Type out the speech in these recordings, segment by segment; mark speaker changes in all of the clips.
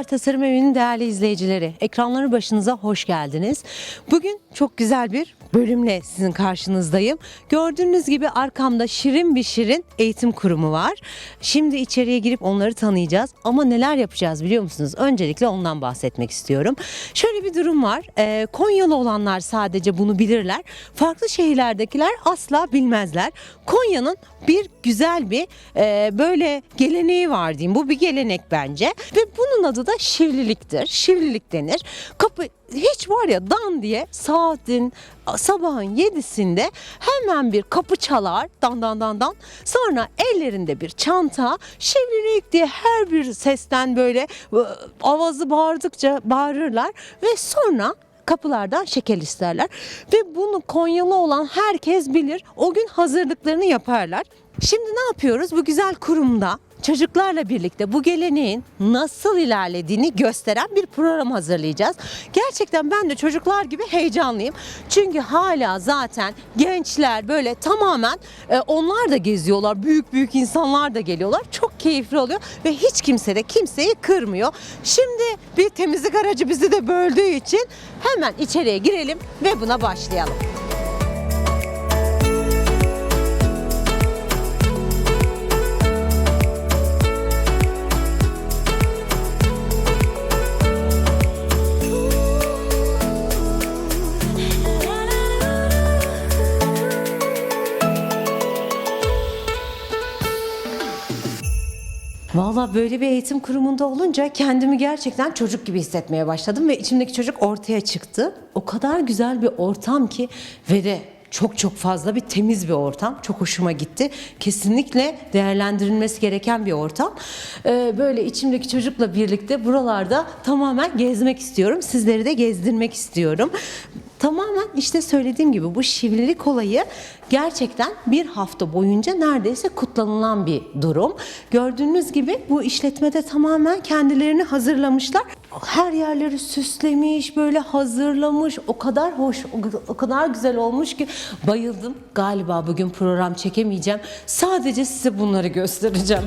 Speaker 1: Merhabalar Tasarım Evi'nin değerli izleyicileri. Ekranları başınıza hoş geldiniz. Bugün çok güzel bir bölümle sizin karşınızdayım. Gördüğünüz gibi arkamda şirin bir şirin eğitim kurumu var. Şimdi içeriye girip onları tanıyacağız. Ama neler yapacağız biliyor musunuz? Öncelikle ondan bahsetmek istiyorum. Şöyle bir durum var. Ee, Konyalı olanlar sadece bunu bilirler. Farklı şehirlerdekiler asla bilmezler. Konya'nın bir güzel bir e, böyle geleneği var diyeyim. Bu bir gelenek bence. Ve bunun adı da şivliliktir. Şivlilik denir. Kapı hiç var ya dan diye saatin sabahın yedisinde hemen bir kapı çalar dan dan dan dan. Sonra ellerinde bir çanta şivlilik diye her bir sesten böyle avazı bağırdıkça bağırırlar ve sonra kapılardan şeker isterler. Ve bunu Konyalı olan herkes bilir. O gün hazırlıklarını yaparlar. Şimdi ne yapıyoruz? Bu güzel kurumda çocuklarla birlikte bu geleneğin nasıl ilerlediğini gösteren bir program hazırlayacağız. Gerçekten ben de çocuklar gibi heyecanlıyım. Çünkü hala zaten gençler böyle tamamen e, onlar da geziyorlar. Büyük büyük insanlar da geliyorlar. Çok keyifli oluyor ve hiç kimse de kimseyi kırmıyor. Şimdi bir temizlik aracı bizi de böldüğü için hemen içeriye girelim ve buna başlayalım. Valla böyle bir eğitim kurumunda olunca kendimi gerçekten çocuk gibi hissetmeye başladım ve içimdeki çocuk ortaya çıktı. O kadar güzel bir ortam ki ve de çok çok fazla bir temiz bir ortam. Çok hoşuma gitti. Kesinlikle değerlendirilmesi gereken bir ortam. Ee, böyle içimdeki çocukla birlikte buralarda tamamen gezmek istiyorum. Sizleri de gezdirmek istiyorum. Tamamen işte söylediğim gibi bu şivlilik olayı gerçekten bir hafta boyunca neredeyse kutlanılan bir durum. Gördüğünüz gibi bu işletmede tamamen kendilerini hazırlamışlar. Her yerleri süslemiş, böyle hazırlamış. O kadar hoş, o kadar güzel olmuş ki bayıldım. Galiba bugün program çekemeyeceğim. Sadece size bunları göstereceğim.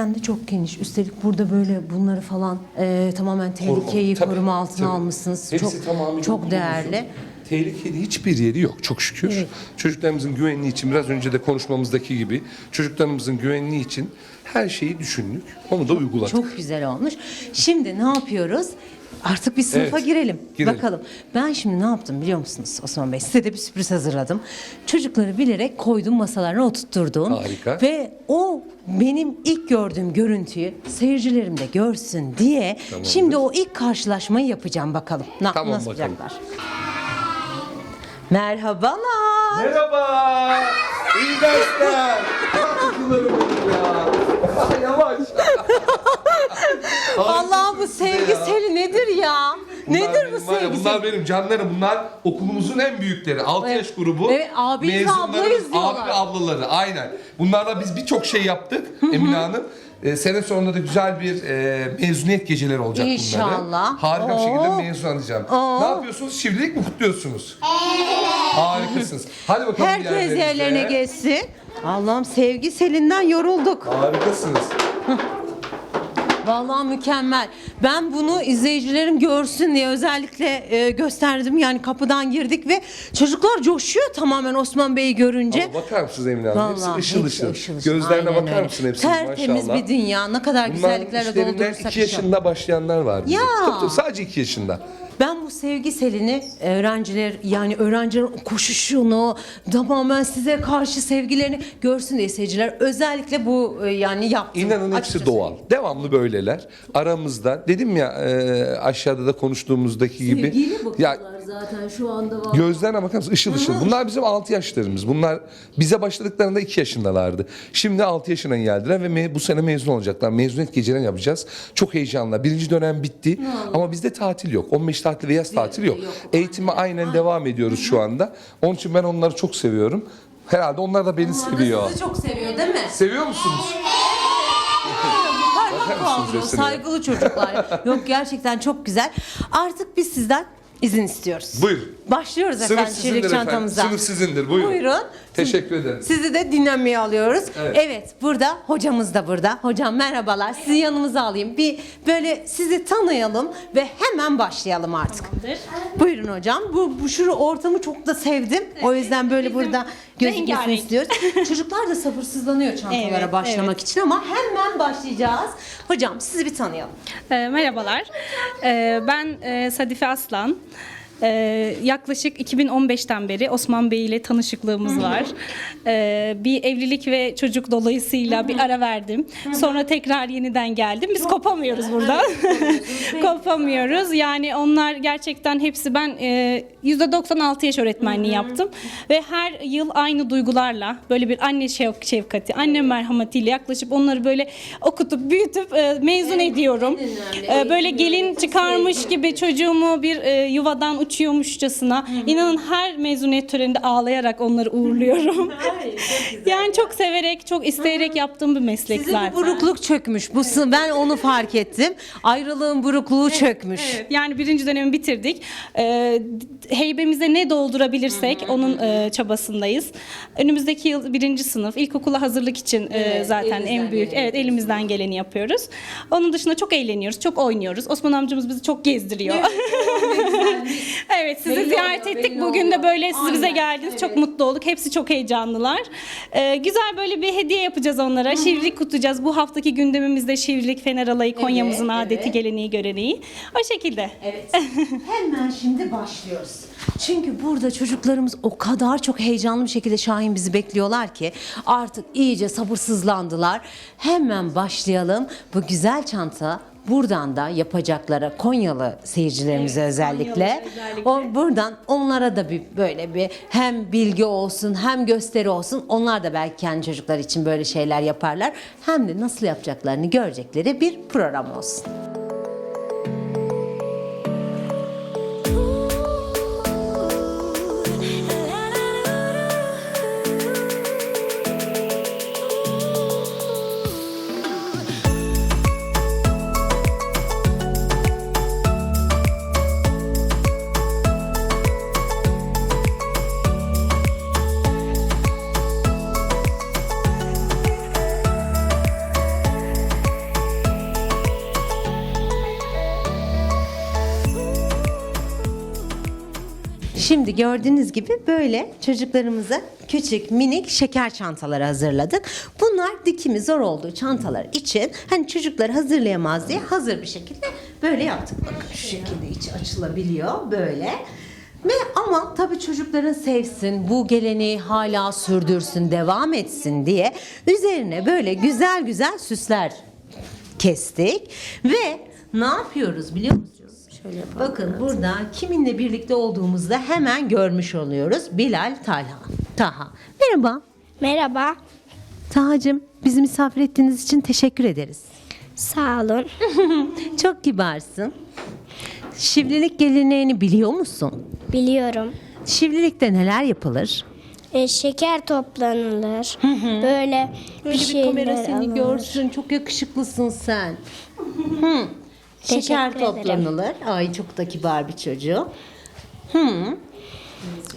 Speaker 1: Gerçekten de çok geniş. Üstelik burada böyle bunları falan e, tamamen tehlikeyi
Speaker 2: Tabii,
Speaker 1: koruma altına
Speaker 2: tabii.
Speaker 1: almışsınız.
Speaker 2: Hepsi
Speaker 1: çok
Speaker 2: tamamıyla
Speaker 1: çok değerli.
Speaker 2: Tehlikeli hiçbir yeri yok çok şükür.
Speaker 1: Evet.
Speaker 2: Çocuklarımızın güvenliği için biraz önce de konuşmamızdaki gibi çocuklarımızın güvenliği için her şeyi düşündük. Onu da uyguladık.
Speaker 1: Çok güzel olmuş. Şimdi ne yapıyoruz? Artık bir sınıfa
Speaker 2: Evet,
Speaker 1: girelim.
Speaker 2: girelim.
Speaker 1: Bakalım. Ben şimdi ne yaptım biliyor musunuz Osman Bey? Size de bir sürpriz hazırladım. Çocukları bilerek koydum masalarına oturtturdum.
Speaker 2: Harika.
Speaker 1: Ve o benim ilk gördüğüm görüntüyü seyircilerim de görsün diye şimdi o ilk karşılaşmayı yapacağım bakalım. Na,
Speaker 2: Tamam,
Speaker 1: nasıl
Speaker 2: bakalım.
Speaker 1: yapacaklar? Merhabalar.
Speaker 2: Merhaba. İyi dersler. Kuzularım benim ya. Yavaş.
Speaker 1: Allah bu sevgi seli nedir ya?
Speaker 2: Bunlar
Speaker 1: nedir bu
Speaker 2: benim var ya,
Speaker 1: sevgi
Speaker 2: Bunlar
Speaker 1: seli?
Speaker 2: benim canlarım. Bunlar okulumuzun en büyükleri. 6
Speaker 1: Evet.
Speaker 2: yaş grubu.
Speaker 1: Evet, abiyiz ve ablayız diyorlar.
Speaker 2: Abi ve ablaları aynen. Bunlarla biz birçok şey yaptık Emine Hanım. Ee, sene sonunda da güzel bir e, mezuniyet geceleri olacak bunların.
Speaker 1: İnşallah.
Speaker 2: Harika bir
Speaker 1: Oo.
Speaker 2: şekilde mezun alacağım.
Speaker 1: Oo.
Speaker 2: Ne yapıyorsunuz? Şivlilik mi kutluyorsunuz? Harikasınız. Hadi bakalım
Speaker 1: Herkes
Speaker 2: yerlerinize.
Speaker 1: yerlerine geçsin. Allah'ım sevgi selinden yorulduk.
Speaker 2: Harikasınız.
Speaker 1: Vallahi mükemmel. Ben bunu izleyicilerim görsün diye özellikle e, gösterdim. Yani kapıdan girdik ve çocuklar coşuyor tamamen Osman Bey'i görünce.
Speaker 2: Ama bakar mısınız Emine Hanım? hepsi
Speaker 1: Vallahi
Speaker 2: ışıl
Speaker 1: hepsi
Speaker 2: ışıl.
Speaker 1: ışıl ışıl.
Speaker 2: Gözlerine
Speaker 1: Aynen
Speaker 2: bakar
Speaker 1: öyle.
Speaker 2: mısın hepsinin
Speaker 1: Tertemiz
Speaker 2: maşallah.
Speaker 1: bir dünya. Ne kadar
Speaker 2: Bunlar
Speaker 1: güzelliklerle
Speaker 2: işlerinden
Speaker 1: doldurursak
Speaker 2: 2
Speaker 1: inşallah.
Speaker 2: yaşında başlayanlar var.
Speaker 1: Ya.
Speaker 2: Tabii tabii sadece 2 yaşında.
Speaker 1: Ben bu sevgi selini öğrenciler yani öğrencilerin koşuşunu tamamen size karşı sevgilerini görsün diye seyirciler özellikle bu e, yani yaptım.
Speaker 2: İnanın hepsi
Speaker 1: Açıkçası.
Speaker 2: doğal. Devamlı böyleler. Aramızda dedim ya e, aşağıda da konuştuğumuzdaki gibi.
Speaker 1: Sevgiyle bakıyorlar
Speaker 2: Ya
Speaker 1: zaten şu anda var.
Speaker 2: Gözlerine bakar mısın? Işıl ışıl. Bunlar bizim 6 yaşlarımız. Bunlar bize başladıklarında 2 yaşındalardı. Şimdi 6 yaşına geldiler ve me- bu sene mezun olacaklar. Mezuniyet gecelerini yapacağız. Çok heyecanlı. Birinci dönem bitti. Ama bizde tatil yok. 15 tatil ve yaz tatili yok. Eğitime aynen devam ediyoruz şu anda. Onun için ben onları çok seviyorum. Herhalde onlar da beni seviyor.
Speaker 1: Sizi çok seviyor değil mi?
Speaker 2: Seviyor musunuz?
Speaker 1: Parmak
Speaker 2: mısınız
Speaker 1: kaldırıyor, saygılı çocuklar. Yok gerçekten çok güzel. Artık biz sizden izin istiyoruz.
Speaker 2: Buyur.
Speaker 1: Başlıyoruz
Speaker 2: Sınıf
Speaker 1: efendim
Speaker 2: efendim.
Speaker 1: çantamıza.
Speaker 2: Sınıf sizindir. Buyurun.
Speaker 1: Buyurun.
Speaker 2: Teşekkür ederim.
Speaker 1: Sizi de dinlenmeye alıyoruz. Evet.
Speaker 2: Evet.
Speaker 1: burada hocamız da burada. Hocam merhabalar. Sizi yanımıza alayım. Bir böyle sizi tanıyalım ve hemen başlayalım artık. Buyurun hocam. Bu, bu şu ortamı çok da sevdim. o yüzden böyle burada gözükmesini
Speaker 3: rengarenk.
Speaker 1: istiyoruz. Çocuklar da sabırsızlanıyor çantalara
Speaker 3: Evet,
Speaker 1: başlamak için ama hemen başlayacağız. Hocam sizi bir tanıyalım.
Speaker 3: Ee, merhabalar. Ee, ben e, Sadife Aslan. Ee, yaklaşık 2015'ten beri Osman Bey ile tanışıklığımız var. Ee, bir evlilik ve çocuk dolayısıyla bir ara verdim. Sonra tekrar yeniden geldim. Biz kopamıyoruz burada. kopamıyoruz. Yani onlar gerçekten hepsi ben e, %96 yaş öğretmenliği yaptım. Ve her yıl aynı duygularla böyle bir anne şef- şefkati, anne merhametiyle yaklaşıp onları böyle okutup büyütüp e, mezun ediyorum. E, böyle gelin çıkarmış gibi çocuğumu bir e, yuvadan uçuyormuşçasına inanın her mezuniyet töreninde ağlayarak onları uğurluyorum. yani çok severek, çok isteyerek yaptığım bir meslek
Speaker 1: Sizin
Speaker 3: zaten.
Speaker 1: bu burukluk çökmüş. Bu sı- ben onu fark ettim. Ayrılığın burukluğu çökmüş.
Speaker 3: Evet, yani birinci dönemi bitirdik. Ee, heybemize ne doldurabilirsek onun e, çabasındayız. Önümüzdeki yıl birinci sınıf, ilkokula hazırlık için e, zaten
Speaker 1: elinizden
Speaker 3: en büyük,
Speaker 1: geleni
Speaker 3: evet elimizden geleni yapıyoruz. Onun dışında çok eğleniyoruz, çok oynuyoruz. Osman amcamız bizi çok gezdiriyor. evet, sizi
Speaker 1: Belli
Speaker 3: ziyaret
Speaker 1: oluyor,
Speaker 3: ettik. Bugün de
Speaker 1: oluyor.
Speaker 3: böyle siz bize
Speaker 1: Aynen,
Speaker 3: geldiniz. Çok
Speaker 1: evet.
Speaker 3: mutlu olduk. Hepsi çok heyecanlılar. Ee, güzel böyle bir hediye yapacağız onlara. Şivrilik kutlayacağız. Bu haftaki gündemimizde şivrilik, fener alayı, Konya'mızın
Speaker 1: evet.
Speaker 3: adeti, geleneği, göreneği. O şekilde.
Speaker 1: Evet. Hemen şimdi başlıyoruz. Çünkü burada çocuklarımız o kadar çok heyecanlı bir şekilde Şahin bizi bekliyorlar ki artık iyice sabırsızlandılar. Hemen başlayalım. Bu güzel çanta buradan da yapacaklara Konyalı seyircilerimize özellikle
Speaker 3: özellikle.
Speaker 1: o buradan onlara da bir böyle bir hem bilgi olsun hem gösteri olsun. Onlar da belki kendi çocuklar için böyle şeyler yaparlar. Hem de nasıl yapacaklarını görecekleri bir program olsun. Şimdi gördüğünüz gibi böyle çocuklarımıza küçük minik şeker çantaları hazırladık. Bunlar dikimi zor olduğu çantalar için hani çocuklar hazırlayamaz diye hazır bir şekilde böyle yaptık. Bakın şu şekilde içi açılabiliyor böyle. Ve ama tabii çocukların sevsin, bu geleneği hala sürdürsün, devam etsin diye üzerine böyle güzel güzel süsler kestik ve ne yapıyoruz biliyor musunuz? Şöyle Bakın burada kiminle birlikte olduğumuzda hemen görmüş oluyoruz. Bilal Talha. Taha. Merhaba.
Speaker 4: Merhaba.
Speaker 1: Taha'cığım bizi misafir ettiğiniz için teşekkür ederiz.
Speaker 4: Sağ olun.
Speaker 1: Çok kibarsın. Şivlilik geleneğini biliyor musun?
Speaker 4: Biliyorum.
Speaker 1: Şivlilikte neler yapılır?
Speaker 4: E, şeker toplanılır. Böyle, bir şeyler alınır.
Speaker 1: Çok yakışıklısın sen. Hı.
Speaker 4: Teşekkür
Speaker 1: Şeker
Speaker 4: ederim.
Speaker 1: toplanılır. Ay çok da kibar bir çocuğu.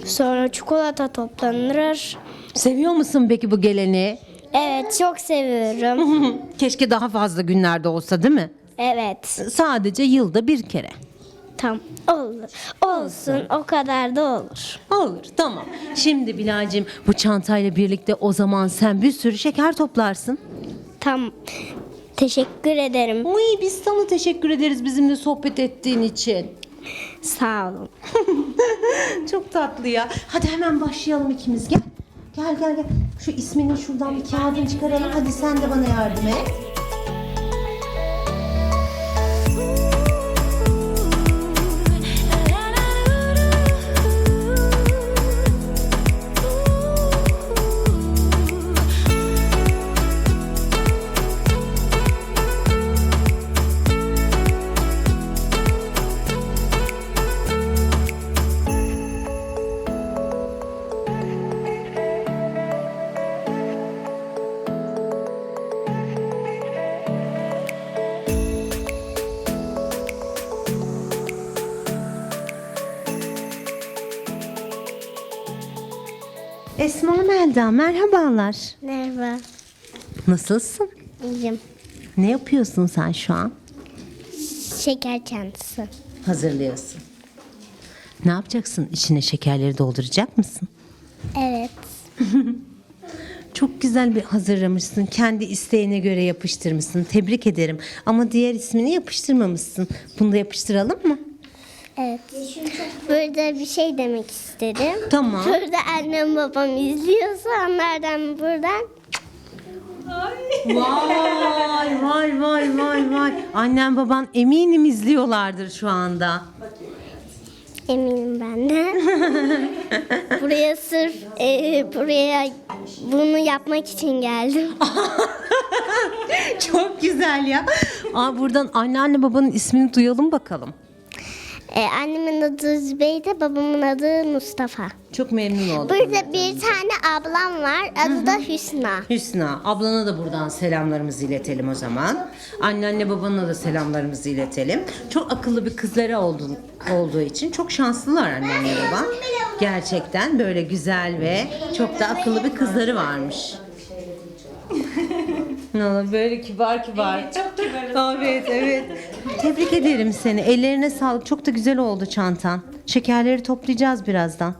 Speaker 4: Sonra çikolata toplanır.
Speaker 1: Seviyor musun peki bu geleneği?
Speaker 4: Evet çok seviyorum.
Speaker 1: Keşke daha fazla günlerde olsa değil mi?
Speaker 4: evet.
Speaker 1: Sadece yılda bir kere.
Speaker 4: Tam olur. Olsun o kadar da olur.
Speaker 1: Olur tamam. Şimdi Bilal'cim bu çantayla birlikte o zaman sen bir sürü şeker toplarsın.
Speaker 4: Tam teşekkür ederim.
Speaker 1: Uy biz sana teşekkür ederiz bizimle sohbet ettiğin için.
Speaker 4: Sağ olun.
Speaker 1: Çok tatlı ya. Hadi hemen başlayalım ikimiz gel. Gel gel gel. Şu ismini şuradan bir kağıdını çıkaralım. Hadi sen de bana yardım et. Melda merhabalar.
Speaker 4: Merhaba.
Speaker 1: Nasılsın?
Speaker 4: İyiyim.
Speaker 1: Ne yapıyorsun sen şu an?
Speaker 4: Şeker çantası.
Speaker 1: Hazırlıyorsun. Ne yapacaksın? İçine şekerleri dolduracak mısın?
Speaker 4: Evet.
Speaker 1: Çok güzel bir hazırlamışsın. Kendi isteğine göre yapıştırmışsın. Tebrik ederim. Ama diğer ismini yapıştırmamışsın. Bunu da yapıştıralım mı?
Speaker 4: Evet. Burada bir şey demek istedim.
Speaker 1: Tamam.
Speaker 4: Burada annem babam izliyorsa onlardan buradan
Speaker 1: Vay vay vay vay vay. Annem baban eminim izliyorlardır şu anda.
Speaker 4: eminim ben de. buraya sırf e, buraya bunu yapmak için geldim.
Speaker 1: Çok güzel ya. Aa, buradan anneanne babanın ismini duyalım bakalım.
Speaker 4: E, annemin adı Zübeyde, babamın adı Mustafa.
Speaker 1: Çok memnun oldum.
Speaker 4: Burada bir tane ablam var. Adı da Hüsna.
Speaker 1: Hüsna, ablana da buradan selamlarımızı iletelim o zaman. Anneanne babana da selamlarımızı iletelim. Çok akıllı bir kızları oldu, olduğu için çok şanslılar anneanne baba. Gerçekten böyle güzel ve çok da akıllı bir kızları varmış. Ne böyle kibar kibar. Evet, çok kibarız. Evet, evet. Tebrik ederim seni. Ellerine sağlık. Çok da güzel oldu çantan. Şekerleri toplayacağız birazdan.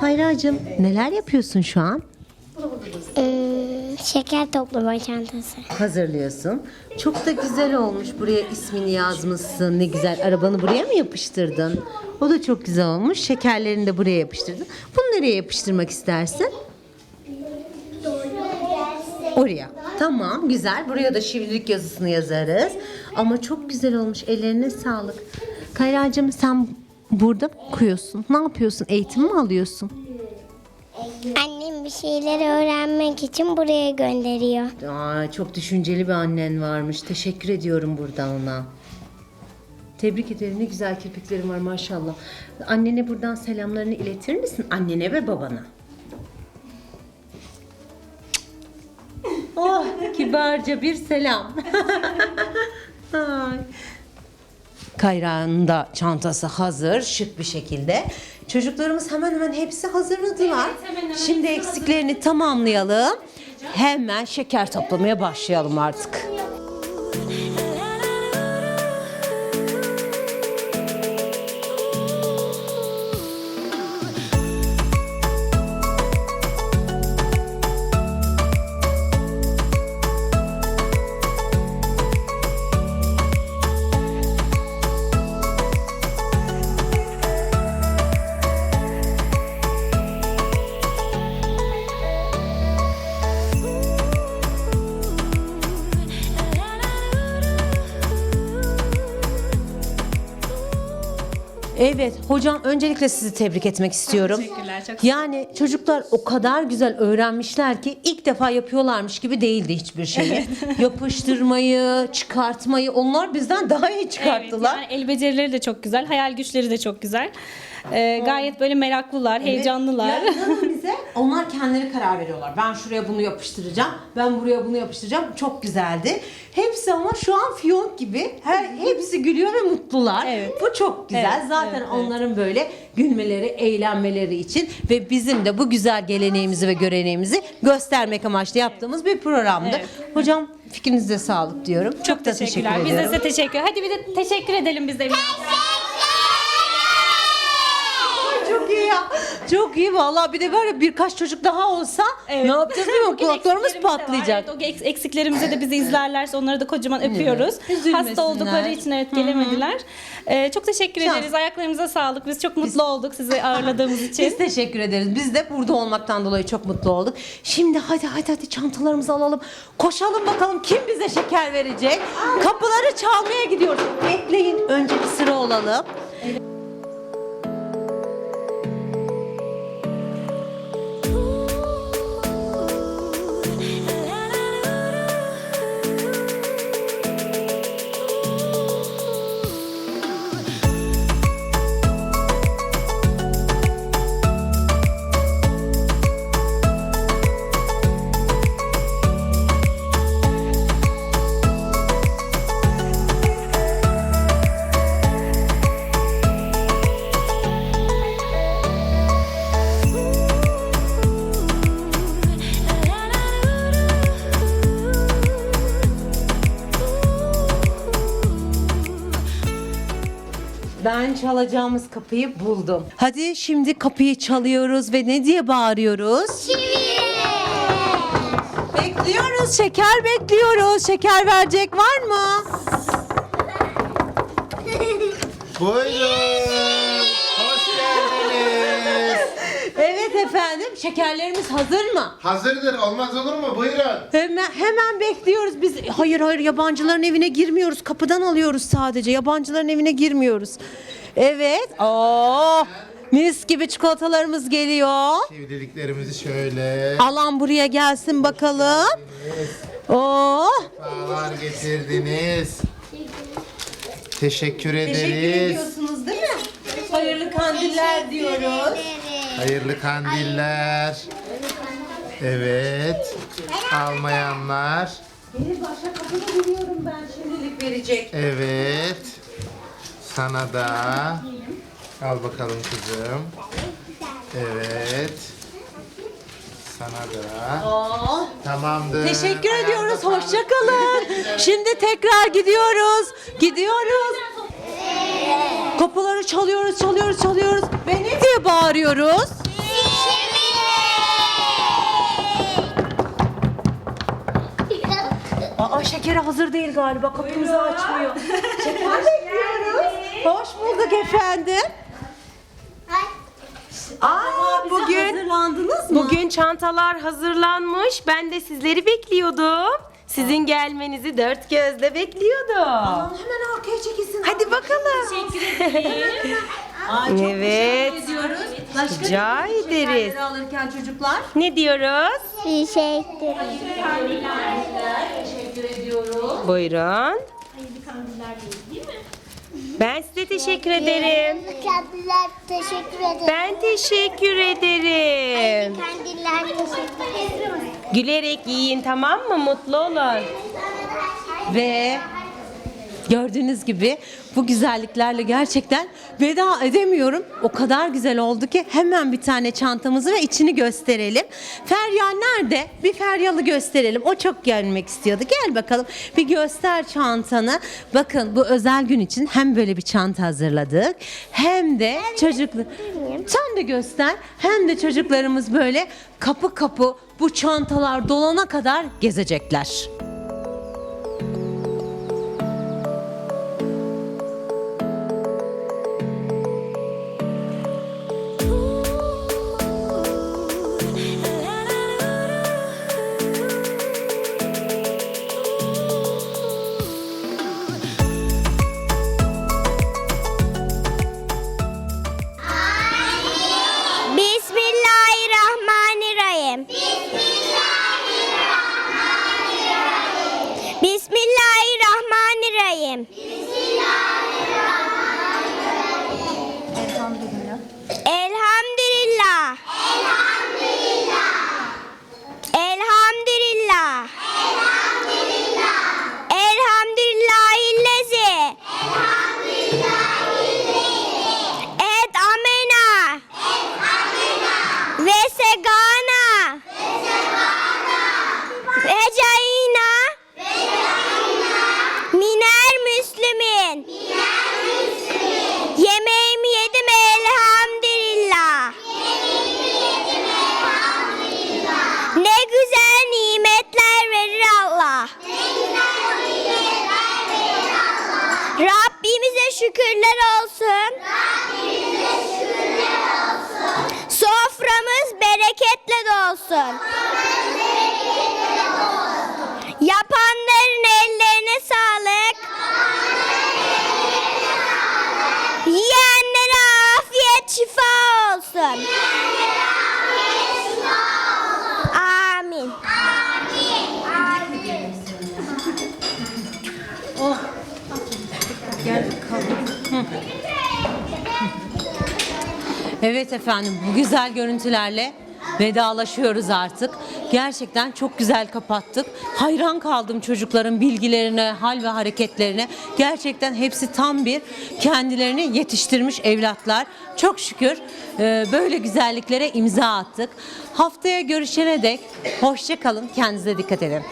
Speaker 1: Kayracığım, neler yapıyorsun şu an?
Speaker 4: Hmm, şeker toplama çantası.
Speaker 1: hazırlıyorsun. Çok da güzel olmuş. Buraya ismini yazmışsın. Ne güzel. Arabanı buraya mı yapıştırdın? O da çok güzel olmuş. Şekerlerini de buraya yapıştırdın. Bunu nereye yapıştırmak istersin? Oraya. Tamam güzel. Buraya da şivrilik yazısını yazarız. Ama çok güzel olmuş. Ellerine sağlık. Kayracığım sen burada mı okuyorsun? Ne yapıyorsun? Eğitim mi alıyorsun?
Speaker 4: Annem bir şeyleri öğrenmek için buraya gönderiyor.
Speaker 1: Aa, çok düşünceli bir annen varmış. Teşekkür ediyorum buradan ona. Tebrik ederim. Ne güzel kirpiklerin var maşallah. Annene buradan selamlarını iletir misin? Annene ve babana. Oh, kibarca bir selam. Ay. Kayra'nın da çantası hazır, şık bir şekilde. Çocuklarımız hemen hemen hepsi hazırladılar. Şimdi eksiklerini tamamlayalım. Hemen şeker toplamaya başlayalım artık. Evet hocam öncelikle sizi tebrik etmek istiyorum.
Speaker 3: Teşekkürler, çok
Speaker 1: Yani çocuklar o kadar güzel öğrenmişler ki ilk defa yapıyorlarmış gibi değildi hiçbir şeyi. Yapıştırmayı, çıkartmayı onlar bizden daha iyi çıkarttılar.
Speaker 3: Evet, yani el becerileri de çok güzel, hayal güçleri de çok güzel. Ee, gayet böyle meraklılar, heyecanlılar.
Speaker 1: Ya inanın bize onlar kendileri karar veriyorlar. Ben şuraya bunu yapıştıracağım. Ben buraya bunu yapıştıracağım. Çok güzeldi. Hepsi ama şu an fiyonk gibi. Her hepsi gülüyor ve mutlular.
Speaker 3: Evet.
Speaker 1: Bu çok güzel.
Speaker 3: Evet,
Speaker 1: Zaten
Speaker 3: evet, evet.
Speaker 1: onların böyle gülmeleri, eğlenmeleri için ve bizim de bu güzel geleneğimizi ve göreneğimizi göstermek amaçlı yaptığımız bir programdı.
Speaker 3: Evet.
Speaker 1: Hocam fikrinize sağlık diyorum. Çok,
Speaker 3: Çok
Speaker 1: da teşekkür
Speaker 3: teşekkürler. Biz de size teşekkür. Hadi bir de teşekkür edelim biz de.
Speaker 1: Çok iyi ya. Çok iyi vallahi bir de var ya birkaç çocuk daha olsa ne yapacağız bilmiyorum
Speaker 3: Bugün
Speaker 1: kulaklarımız
Speaker 3: eksiklerimiz de var.
Speaker 1: patlayacak.
Speaker 3: Evet, o eks- eksiklerimizi de bizi izlerlerse onları da kocaman öpüyoruz.
Speaker 1: Üzülmesinler.
Speaker 3: Hasta oldukları için evet gelemediler. Ee, çok teşekkür
Speaker 1: Şans.
Speaker 3: ederiz. Ayaklarınıza sağlık. Biz çok mutlu olduk sizi ağırladığımız için.
Speaker 1: Biz teşekkür ederiz. Biz de burada olmaktan dolayı çok mutlu olduk. Şimdi hadi hadi hadi çantalarımızı alalım. Koşalım bakalım kim bize şeker verecek. Kapıları çalmaya gidiyoruz. Bekleyin önce bir sıra olalım. Çalacağımız kapıyı buldum. Hadi şimdi kapıyı çalıyoruz ve ne diye bağırıyoruz? Bekliyoruz, şeker bekliyoruz. Şeker verecek var mı?
Speaker 5: Buyurun. Hoş geldiniz.
Speaker 1: Evet efendim, şekerlerimiz hazır mı?
Speaker 5: Hazırdır. Olmaz olur mu? Buyurun.
Speaker 1: Hemen hemen bekliyoruz biz. Hayır hayır yabancıların evine girmiyoruz. Kapıdan alıyoruz sadece. Yabancıların evine girmiyoruz. Evet. Oo! Mis gibi çikolatalarımız geliyor.
Speaker 5: Evliliklerimizi şöyle
Speaker 1: Alan buraya gelsin bakalım. Oo!
Speaker 5: bağlar getirdiniz. Teşekkür ederiz.
Speaker 1: Teşekkür ediyorsunuz değil mi? Hayırlı kandiller diyoruz.
Speaker 5: Hayırlı kandiller. Evet. Almayanlar.
Speaker 1: Benim başka kapıda biliyorum ben şimdilik verecek.
Speaker 5: Evet. Sana da. Al bakalım kızım. Evet. Sana da.
Speaker 1: Aa,
Speaker 5: Tamamdır.
Speaker 1: teşekkür
Speaker 5: Ayağınıza
Speaker 1: ediyoruz.
Speaker 5: sağlık.
Speaker 1: Hoşça kalın. Şimdi tekrar gidiyoruz. Gidiyoruz. Kapıları çalıyoruz, çalıyoruz, çalıyoruz. Ve ne diye bağırıyoruz? Aa şekeri hazır değil galiba. Kapımızı açmıyor. Şeker bekliyoruz. Hoş bulduk efendim.
Speaker 6: Aa, bugün
Speaker 1: Hazırlandınız mı?
Speaker 6: bugün çantalar hazırlanmış. Ben de sizleri bekliyordum. Sizin gelmenizi dört gözle bekliyordum.
Speaker 1: Hemen arkaya çekilsin.
Speaker 6: Hadi bakalım.
Speaker 1: Ay, çok
Speaker 6: Evet.
Speaker 1: teşekkür ediyoruz. Başka
Speaker 6: Rica
Speaker 1: ne
Speaker 6: ederiz.
Speaker 1: alırken çocuklar.
Speaker 6: Ne diyoruz?
Speaker 4: Teşekkür
Speaker 1: Teşekkür ediyoruz.
Speaker 6: Buyurun. Ben size teşekkür ederim.
Speaker 4: Kendiler teşekkür ederim.
Speaker 6: Ben teşekkür ederim.
Speaker 4: Kendiler teşekkür ederim.
Speaker 6: Gülerek yiyin tamam mı? Mutlu olun.
Speaker 1: Ve gördüğünüz gibi bu güzelliklerle gerçekten veda edemiyorum. O kadar güzel oldu ki hemen bir tane çantamızı ve içini gösterelim. Feryal nerede? Bir Feryal'ı gösterelim. O çok gelmek istiyordu. Gel bakalım bir göster çantanı. Bakın bu özel gün için hem böyle bir çanta hazırladık hem de çocuklar... Sen de göster. Hem de çocuklarımız böyle kapı kapı bu çantalar dolana kadar gezecekler.
Speaker 4: Rabbimize şükürler olsun. Soframız bereketle dolsun. Yapanların ellerine sağlık. Yiyenlere afiyet şifa olsun. Amin.
Speaker 1: Evet efendim bu güzel görüntülerle vedalaşıyoruz artık. Gerçekten çok güzel kapattık. Hayran kaldım çocukların bilgilerine, hal ve hareketlerine. Gerçekten hepsi tam bir kendilerini yetiştirmiş evlatlar. Çok şükür e, böyle güzelliklere imza attık. Haftaya görüşene dek hoşça kalın. Kendinize dikkat edin.